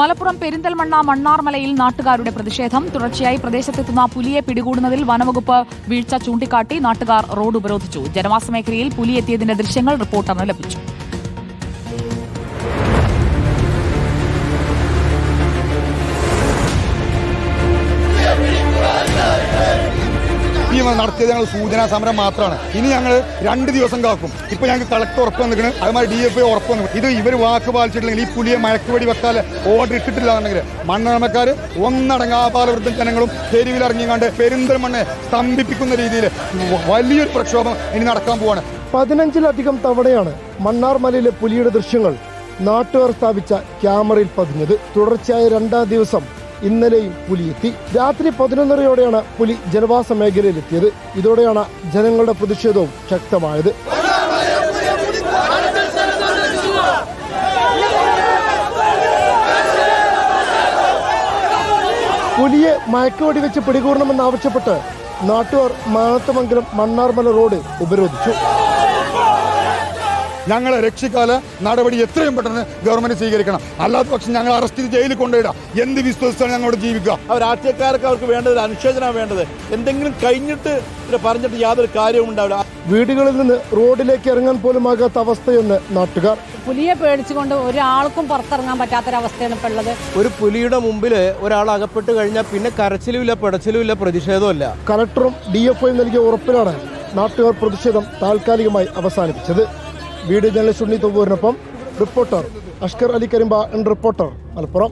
മലപ്പുറം പെരിന്തൽമണ്ണ മണ്ണാർമലയിൽ നാട്ടുകാരുടെ പ്രതിഷേധം. തുടർച്ചയായി പ്രദേശത്തെത്തുന്ന പുലിയെ പിടികൂടുന്നതിൽ വനവകുപ്പ് വീഴ്ച ചൂണ്ടിക്കാട്ടി നാട്ടുകാർ റോഡ് ഉപരോധിച്ചു. ജനവാസ മേഖലയിൽ പുലിയെത്തിയതിന്റെ ദൃശ്യങ്ങൾ റിപ്പോർട്ടറിന് ലഭിച്ചു. ഈ നടത്തിയത് ഞങ്ങൾ സൂചനാ സമരം മാത്രമാണ്. ഇനി ഞങ്ങൾ രണ്ട് ദിവസം കാക്കും. ഇപ്പൊ ഞങ്ങൾക്ക് കളക്ടർ ഉറപ്പ് വന്നിരിക്കുന്നത് അതുമാതിരി ഡി എഫ് ഐ ഉറപ്പ് ഇത് ഇവർ വാക്ക് പാലിച്ചിട്ടില്ലെങ്കിൽ ഈ പുലിയെ മയക്കുവെടി വെക്കാൻ ഓർഡർ ഇട്ടിട്ടില്ല എന്നുണ്ടെങ്കിൽ മണ്ണമക്കാർ ഒന്നടങ്ങാപാലവൃദ്ധം ജനങ്ങളും തെരുവിലിറങ്ങിക്കാണ്ട് പെരിന്തൽമണ്ണെ സ്തംഭിപ്പിക്കുന്ന രീതിയിൽ വലിയൊരു പ്രക്ഷോഭം ഇനി നടക്കാൻ പോവാണ്. പതിനഞ്ചിലധികം തവണയാണ് മണ്ണാർമലയിലെ പുലിയുടെ ദൃശ്യങ്ങൾ നാട്ടുകാർ സ്ഥാപിച്ച ക്യാമറയിൽ പതിഞ്ഞത്. തുടർച്ചയായ രണ്ടാം ദിവസം ഇന്നലെയും പുലിയെത്തി. രാത്രി പതിനൊന്നരയോടെയാണ് പുലി ജനവാസ മേഖലയിലെത്തിയത്. ഇതോടെയാണ് ജനങ്ങളുടെ പ്രതിഷേധവും ശക്തമായത്. പുലിയെ മയക്കുവടി വെച്ച് പിടികൂടണമെന്നാവശ്യപ്പെട്ട് നാട്ടുകാർ മാനത്തമംഗലം മണ്ണാർമല റോഡ് ഉപരോധിച്ചു. ഞങ്ങളെ രക്ഷിക്കാല നടപടി എത്രയും പെട്ടെന്ന് ഗവൺമെന്റ് സ്വീകരിക്കണം. അല്ലാത്ത പക്ഷം ഞങ്ങൾ അറസ്റ്റ് ചെയ്ത് ജയിലിൽ കൊണ്ടുപോയിടാം. എന്ത് വിശ്വസിച്ചാണ് ഞങ്ങളോട് ജീവിക്കുക? അവർ രാഷ്ട്രീയക്കാർക്ക് അവർക്ക് വേണ്ടത് ഒരു അനുശോചനമാണ് വേണ്ടത്. എന്തെങ്കിലും കഴിഞ്ഞിട്ട് പറഞ്ഞിട്ട് യാതൊരു കാര്യവും ഉണ്ടാവില്ല. വീടുകളിൽ നിന്ന് റോഡിലേക്ക് ഇറങ്ങാൻ പോലും ആകാത്ത അവസ്ഥയെന്ന് നാട്ടുകാർ. പുലിയെ പേടിച്ചുകൊണ്ട് ഒരാൾക്കും പുറത്തിറങ്ങാൻ പറ്റാത്തൊരവസ്ഥയാണ് ഇപ്പോൾ ഉള്ളത്. ഒരു പുലിയുടെ മുമ്പിൽ ഒരാൾ അകപ്പെട്ട് കഴിഞ്ഞാൽ പിന്നെ കരച്ചിലുമില്ല പിടച്ചിലുമില്ല പ്രതിഷേധമില്ല കളക്ടറും ഡി എഫ് ഐ നൽകിയ ഉറപ്പിലാണ് നാട്ടുകാർ പ്രതിഷേധം താൽക്കാലികമായി അവസാനിപ്പിച്ചത്. വീഡിയോ ജേർണലിസ്റ്റ് ഉണ്ണി തൊവ്വൂരിനൊപ്പം reporter Ashkar Ali Karimba N reporter Malappuram.